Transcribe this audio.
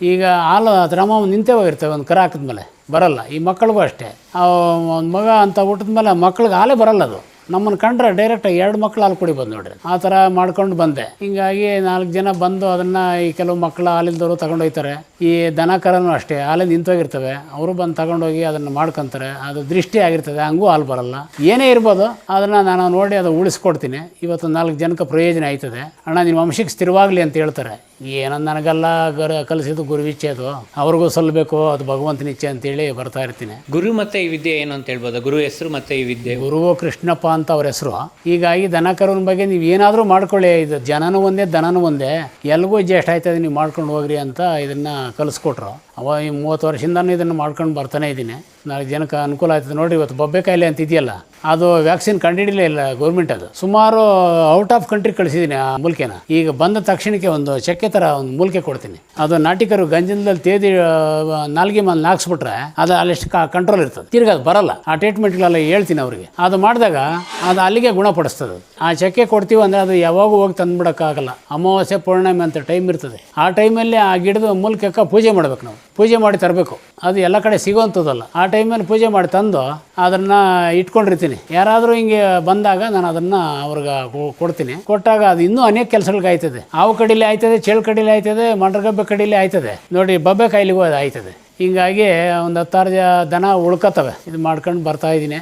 ಈಗ ಹಾಲು ದ್ರಮ ನಿಂತೇ ಹೋಗಿರ್ತವೆ, ಒಂದು ಕರ ಹಾಕಿದ್ಮೇಲೆ ಬರಲ್ಲ. ಈ ಮಕ್ಕಳಿಗೂ ಅಷ್ಟೇ. ಒಂದು ಮಗ ಅಂತ ಹುಟ್ಟಿದ ಮೇಲೆ ಮಕ್ಳಿಗೆ ಹಾಲೇ ಬರಲ್ಲ ಅದು. ನಮ್ಮನ್ನು ಕಂಡ್ರೆ ಡೈರೆಕ್ಟಾಗಿ ಎರಡು ಮಕ್ಳು ಹಾಲು ಕುಡಿಬೋದು ನೋಡ್ರಿ. ಆ ಥರ ಮಾಡ್ಕೊಂಡು ಬಂದೆ. ಹಿಂಗಾಗಿ ನಾಲ್ಕು ಜನ ಬಂದು ಅದನ್ನು ಈ ಕೆಲವು ಮಕ್ಕಳು ಹಾಲಿಲ್ದವರು ತಗೊಂಡೋಗ್ತಾರೆ ಈ ದನ ಕರನೂ ಅಷ್ಟೇ. ಹಾಲೇ ನಿಂತೋಗಿರ್ತವೆ ಅವರು ಬಂದು ತಗೊಂಡೋಗಿ ಅದನ್ನು ಮಾಡ್ಕೊತಾರೆ. ಅದು ದೃಷ್ಟಿ ಆಗಿರ್ತದೆ. ಹಂಗೂ ಹಾಲು ಬರಲ್ಲ. ಏನೇ ಇರ್ಬೋದು, ಅದನ್ನು ನಾನು ನೋಡಿ ಅದು ಉಳಿಸ್ಕೊಡ್ತೀನಿ. ಇವತ್ತು ನಾಲ್ಕು ಜನಕ್ಕೆ ಪ್ರಯೋಜನ ಆಯ್ತದೆ. ಅಣ್ಣ, ನಿಮ್ಮ ವಂಶಕ್ಕೆ ಸ್ಥಿರವಾಗಲಿ ಅಂತ ಹೇಳ್ತಾರೆ. ಏನಂದು ನನಗೆಲ್ಲ ಗರ ಕಲಿಸಿದ್ದು ಗುರುವಿಚ್ಛೆ ಅದು. ಅವ್ರಿಗೂ ಸಲ್ಲಬೇಕು ಅದು ಭಗವಂತನ ಇಚ್ಛೆ ಅಂತೇಳಿ ಬರ್ತಾ ಇರ್ತೀನಿ. ಗುರು ಮತ್ತೆ ಈ ವಿದ್ಯೆ ಏನು ಅಂತ ಹೇಳ್ಬೋದು? ಗುರು ಹೆಸರು ಮತ್ತೆ ಈ ವಿದ್ಯೆ? ಗುರು ಕೃಷ್ಣಪ್ಪ ಅಂತ ಅವ್ರ ಹೆಸರು. ಹೀಗಾಗಿ ದನ ಕರುವಿನ ಬಗ್ಗೆ ನೀವು ಏನಾದರೂ ಮಾಡ್ಕೊಳ್ಳಿ. ಇದು ಜನನೂ ಒಂದೇ ದನನೂ ಒಂದೇ. ಎಲ್ಗೂ ಜ್ಯೇಷ್ಠ ಆಯ್ತದೆ ನೀವು ಮಾಡ್ಕೊಂಡು ಹೋಗ್ರಿ ಅಂತ ಇದನ್ನು ಕಲಿಸ್ಕೊಟ್ರು. ಅವ ಈ ಮೂವತ್ತು ವರ್ಷದಿಂದನೂ ಇದನ್ನು ಮಾಡ್ಕೊಂಡು ಬರ್ತಾನೆ ಇದ್ದೀನಿ. ನಾಲ್ಕು ಜನಕ್ಕೆ ಅನುಕೂಲ ಆಯ್ತದೆ ನೋಡಿ ಇವತ್ತು ಬೊಬ್ಬೆ ಕಾಯಿಲೆ ಅಂತ ಇದೆಯಲ್ಲ, ಅದು ವ್ಯಾಕ್ಸಿನ್ ಕಂಡುಹಿಡಿಲೇ ಇಲ್ಲ ಗೌರ್ಮೆಂಟ್ ಅದು. ಸುಮಾರು ಔಟ್ ಆಫ್ ಕಂಟ್ರಿ ಕಳಿಸಿದ್ದೀನಿ ಆ ಮೂಲಿಕೆನ. ಈಗ ಬಂದ ತಕ್ಷಣಕ್ಕೆ ಒಂದು ಚಕ್ಕೆ ಥರ ಒಂದು ಮೂಲಿಕೆ ಕೊಡ್ತೀನಿ. ಅದು ನಾಟಿಕರು ಗಂಜಲದಲ್ಲಿ ತೇದಿ ನಾಲ್ಗೆ ಮೇಲೆ ಹಾಕ್ಸ್ಬಿಟ್ರೆ ಅದು ಅಲ್ಲಿಷ್ಟು ಕಂಟ್ರೋಲ್ ಇರ್ತದೆ. ತಿರ್ಗಿ ಅದು ಬರಲ್ಲ. ಆ ಟ್ರೀಟ್ಮೆಂಟ್ಗಳೆಲ್ಲ ಹೇಳ್ತೀನಿ ಅವ್ರಿಗೆ. ಅದು ಮಾಡಿದಾಗ ಅದು ಅಲ್ಲಿಗೆ ಗುಣಪಡಿಸ್ತದೆ. ಆ ಚಕ್ಕೆ ಕೊಡ್ತೀವಿ ಅಂದರೆ ಅದು ಯಾವಾಗೂ ಹೋಗಿ ತಂದುಬಿಡೋಕ್ಕಾಗಲ್ಲ. ಅಮಾವಾಸ್ಯೆ ಪೂರ್ಣಿಮೆ ಅಂತ ಟೈಮ್ ಇರ್ತದೆ. ಆ ಟೈಮಲ್ಲಿ ಆ ಗಿಡದ ಮೂಲಕ ಪೂಜೆ ಮಾಡ್ಬೇಕು ನಾವು. ಪೂಜೆ ಮಾಡಿ ತರಬೇಕು. ಅದು ಎಲ್ಲ ಕಡೆ ಸಿಗೋವಂಥದ್ದಲ್ಲ. ಆ ಟೈಮಲ್ಲಿ ಪೂಜೆ ಮಾಡಿ ತಂದು ಅದನ್ನು ಇಟ್ಕೊಂಡಿರ್ತೀನಿ. ಯಾರಾದರೂ ಹಿಂಗೆ ಬಂದಾಗ ನಾನು ಅದನ್ನು ಅವ್ರಿಗೆ ಕೊಡ್ತೀನಿ. ಕೊಟ್ಟಾಗ ಅದು ಇನ್ನೂ ಅನೇಕ ಕೆಲಸಗಳಿಗೆ ಆಯ್ತದೆ. ಹಾವು ಕಡಿಲೆ ಆಯ್ತದೆ, ಚೇಳು ಕಡೀಲಿ ಆಯ್ತದೆ, ಮಂಡ್ರಗಬ್ಬೆ ಕಡಿಲಿ ಆಯ್ತದೆ. ನೋಡಿ ಬಬ್ಬೆ ಕಾಯಿಲೆಗೂ ಅದು ಆಯ್ತದೆ. ಹಿಂಗಾಗಿ ಒಂದು ಹತ್ತಾರು ದನ ಉಳ್ಕೊತವೆ ಇದು ಮಾಡ್ಕೊಂಡು ಬರ್ತಾ ಇದ್ದೀನಿ.